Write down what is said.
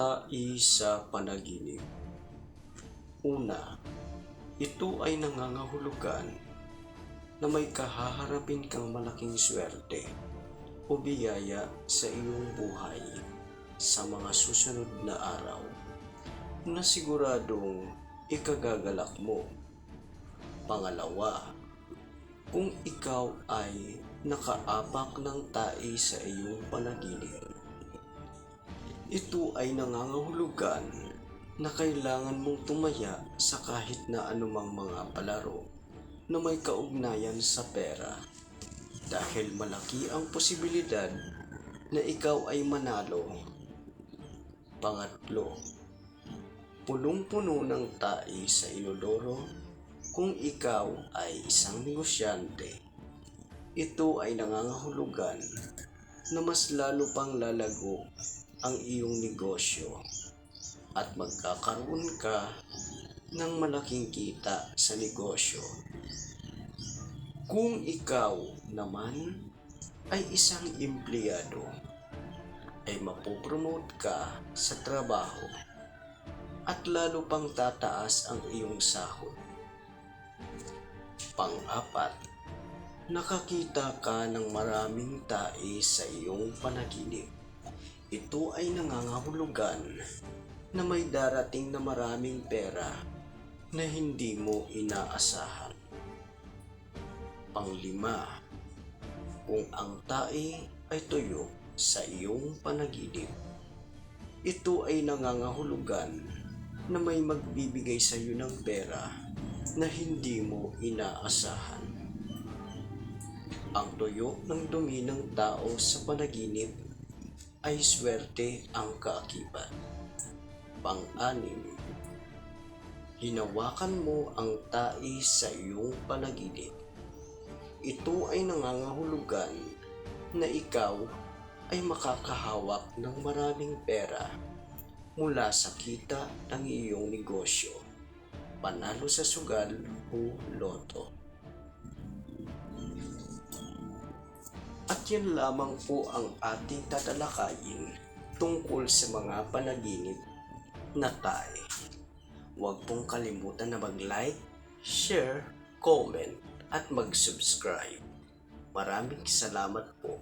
Tai sa panaginip. Una, ito ay nangangahulugan na may kahaharapin kang malaking swerte o biyaya sa iyong buhay sa mga susunod na araw na siguradong ikagagalak mo. Pangalawa, kung ikaw ay nakaapak ng tai sa iyong panaginip, ito ay nangangahulugan na kailangan mong tumaya sa kahit na anumang mga palaro na may kaugnayan sa pera dahil malaki ang posibilidad na ikaw ay manalo. Pangatlo, punong-puno ng tai sa inodoro kung ikaw ay isang negosyante. Ito ay nangangahulugan na mas lalo pang lalago ang iyong negosyo at magkakaroon ka ng malaking kita sa negosyo. Kung ikaw naman ay isang empleyado, ay mapopromote ka sa trabaho at lalo pang tataas ang iyong sahod. Pang-apat, nakakita ka ng maraming tae sa iyong panaginip. Ito ay nangangahulugan na may darating na maraming pera na hindi mo inaasahan. Panglima, kung ang tae ay tuyo sa iyong panaginip, ito ay nangangahulugan na may magbibigay sa iyo ng pera na hindi mo inaasahan. Ang tuyo ng dumi ng tao sa panaginip ay swerte ang kaakibat. Pang-anim, hinawakan mo ang tai sa iyong panaginip. Ito ay nangangahulugan na ikaw ay makakahawak ng maraming pera mula sa kita ng iyong negosyo, panalo sa sugal o loto. At yan lamang po ang ating tatalakayin tungkol sa mga panaginip na tayo. Huwag pong kalimutan na mag-like, share, comment, at mag-subscribe. Maraming salamat po.